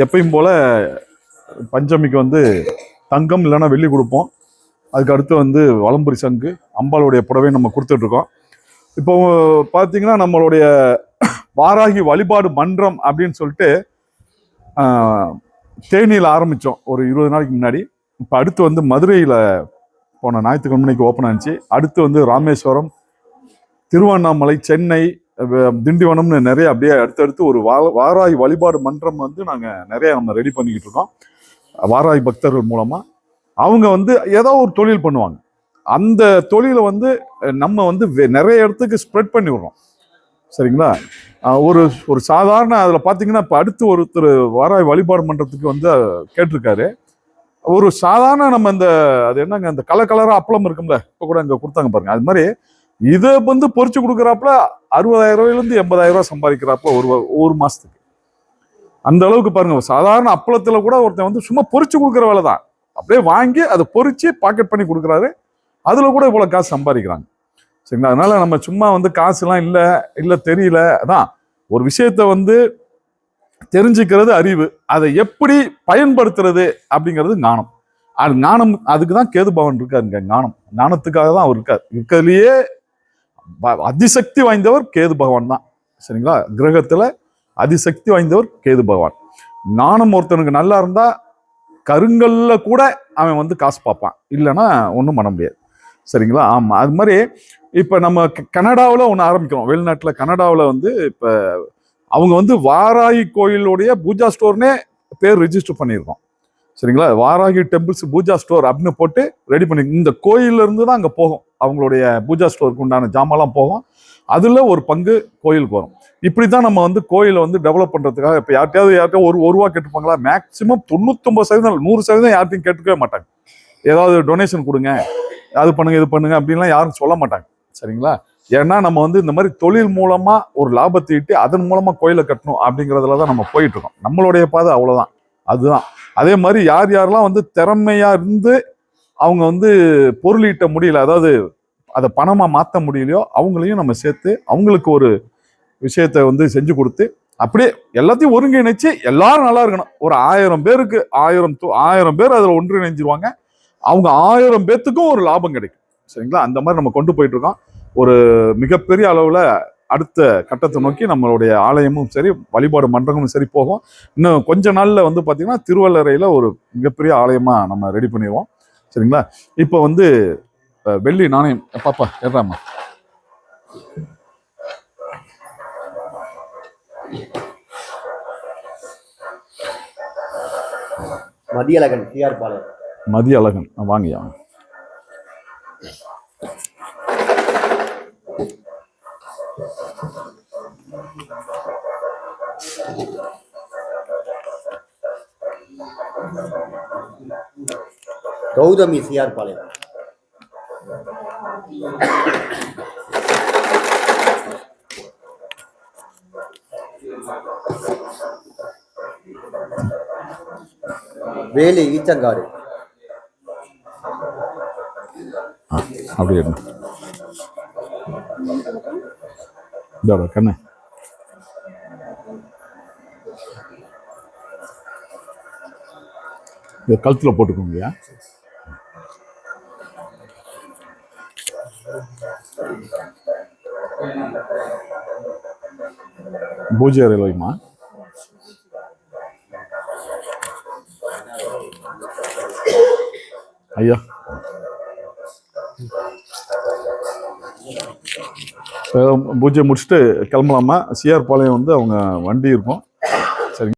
எப்பயும் போல பஞ்சமிக்கு வந்து தங்கம் இல்லைன்னா வெள்ளி கொடுப்போம். அதுக்கு அடுத்து வந்து வலம்புரி சங்கு அம்பாளுடைய புடவை நம்ம கொடுத்துட்ருக்கோம். இப்போ பார்த்தீங்கன்னா நம்மளுடைய வாராகி வழிபாடு மன்றம் அப்படின்னு சொல்லிட்டு தேனியில் ஆரம்பித்தோம் ஒரு இருபது நாளைக்கு முன்னாடி. இப்போ அடுத்து வந்து மதுரையில் போன ஞாயிற்றுக்கிழமைக்கு ஓப்பன் ஆச்சு. அடுத்து வந்து ராமேஸ்வரம் திருவண்ணாமலை சென்னை திண்டிவனம்னு நிறைய அப்படியே அடுத்தடுத்து ஒரு வா வாராய் வழிபாடு மன்றம் வந்து நாங்கள் நிறைய நம்ம ரெடி பண்ணிக்கிட்டு இருக்கோம். வாராய் பக்தர்கள் மூலமாக அவங்க வந்து ஏதோ ஒரு தொழில் பண்ணுவாங்க. அந்த தொழிலை வந்து நம்ம வந்து வெ- நிறைய இடத்துக்கு ஸ்ப்ரெட் பண்ணி விடுறோம். சரிங்களா? ஒரு ஒரு சாதாரண அதில் பார்த்தீங்கன்னா இப்போ அடுத்து ஒருத்தர் வாராய் வழிபாடு மன்றத்துக்கு வந்து கேட்டிருக்காரு. ஒரு சாதாரண நம்ம இந்த அது என்னங்க அந்த கலர் கலராக அப்பளம் இருக்கும்ல இப்போ கூட இங்கே கொடுத்தாங்க பாருங்க. அது மாதிரி இதை வந்து பொறிச்சு கொடுக்குறாப்புல அறுபதாயிரம் ரூபாயிலேருந்து எண்பதாயிரம் ரூபாய் சம்பாதிக்கிறாப்புல ஒரு ஒரு மாதத்துக்கு அந்த அளவுக்கு பாருங்க சாதாரண அப்பளத்தில் கூட ஒருத்தன் வந்து சும்மா பொறிச்சு கொடுக்குற வேலை தான். அப்படியே வாங்கி அதை பொறிச்சு பாக்கெட் பண்ணி கொடுக்குறாரு. அதில் கூட இவ்வளோ காசு சம்பாதிக்கிறாங்க. சரிங்களா? அதனால நம்ம சும்மா வந்து காசுலாம் இல்லை இல்லை தெரியல. அதான் ஒரு விஷயத்த வந்து தெரிஞ்சுக்கிறது அறிவு. அதை எப்படி பயன்படுத்துறது அப்படிங்கிறது ஞானம். அது ஞானம் அதுக்கு தான் கேது பவன் இருக்காருங்க ஞானம். ஞானத்துக்காக தான் அவர் இருக்கார். இருக்கிறதுலையே அதிசக்தி வாய்ந்தவர் கேது பகவான் தான். சரிங்களா? கிரகத்தில் அதிசக்தி வாய்ந்தவர் கேது பகவான். நானும் ஒருத்தனுக்கு நல்லா இருந்தால் கருங்கல்ல கூட அவன் வந்து காசு பார்ப்பான். இல்லைன்னா ஒன்றும் பண்ண முடியாது. சரிங்களா? ஆமாம் அது மாதிரி இப்போ நம்ம க- ஒன்று ஆரம்பிக்கிறோம். வெளிநாட்டில் கனடாவில் வந்து இப்போ அவங்க வந்து வாராகி கோயிலுடைய பூஜா ஸ்டோர்னே பேர் ரிஜிஸ்டர் பண்ணியிருக்கோம். சரிங்களா? வாராகி டெம்பிள்ஸ் பூஜா ஸ்டோர் அப்படின்னு போட்டு ரெடி பண்ணி இந்த கோயிலிருந்து இருந்து தான் அங்கே போகும். அவங்களுடைய பூஜா ஸ்டோருக்கு உண்டான ஜாமான்லாம் போகும். அதில் ஒரு பங்கு கோயிலுக்கு வரும். இப்படி தான் நம்ம வந்து கோயிலை வந்து டெவலப் பண்ணுறதுக்காக இப்போ யார்ட்டையாவது யார்ட்டையாவது ஒரு ஒரு ரூபா கேட்டுப்பாங்களா? மேக்ஸிமம் தொண்ணூத்தொம்பது சதவீதம் நூறு சதவீதம் யார்ட்டையும் கேட்டுக்கவே மாட்டாங்க. ஏதாவது டொனேஷன் கொடுங்க அது பண்ணுங்க இது பண்ணுங்க அப்படின்லாம் யாரும் சொல்ல மாட்டாங்க. சரிங்களா? ஏன்னா நம்ம வந்து இந்த மாதிரி தொழில் மூலமாக ஒரு லாபத்தை ஈட்டி அதன் மூலமாக கோயிலை கட்டணும் அப்படிங்கிறதுல தான் நம்ம போயிட்டுருக்கோம் நம்மளுடைய பாதை அவ்வளோதான் அதுதான். அதே மாதிரி யார் யாரெல்லாம் வந்து திறமையாக இருந்து அவங்க வந்து பொருளீட்ட முடியல அதாவது அதை பணமாக மாற்ற முடியலையோ அவங்களையும் நம்ம சேர்த்து அவங்களுக்கு ஒரு விஷயத்தை வந்து செஞ்சு கொடுத்து அப்படியே எல்லாத்தையும் ஒருங்கிணைச்சு எல்லாரும் நல்லா இருக்கணும். ஒரு ஆயிரம் பேருக்கு ஆயிரம் ஆயிரம் பேர் அதில் ஒன்றிணைஞ்சிருவாங்க. அவங்க ஆயிரம் பேர்த்துக்கும் ஒரு லாபம் கிடைக்கும். சரிங்களா? அந்த மாதிரி நம்ம கொண்டு போயிட்டு இருக்கோம். ஒரு மிகப்பெரிய அளவில் அடுத்த கட்டத்தை நோக்கி நம்மளுடைய ஆலயமும் சரி வழிபாடு மன்றமும் சரி போகும். இன்னும் கொஞ்ச நாளில் வந்து பார்த்தீங்கன்னா திருவள்ளரையில் ஒரு மிகப்பெரிய ஆலயமாக நம்ம ரெடி பண்ணிடுவோம் சரிங்களா? இப்போ வந்து வெள்ளி நாணயம். பாப்பா ஏறாமா மதியழகன் டிஆர் பாளையம் மதிய அழகன் அஹ், வாங்கய்யா. வாங்க. கௌதமி சிஆர் பாளையம் வேலு ஈச்சங்காடு அப்படியே இருங்க இதோட கண்ணு இதை கழுத்தில் போட்டுக்கோங்கய்யா பூஜை அறையில் வைமா? ஐயா. பூஜை முடிச்சுட்டு கிளம்பலாமா? சிஆர் பாளையம் வந்து அவங்க வண்டி இருக்கும்.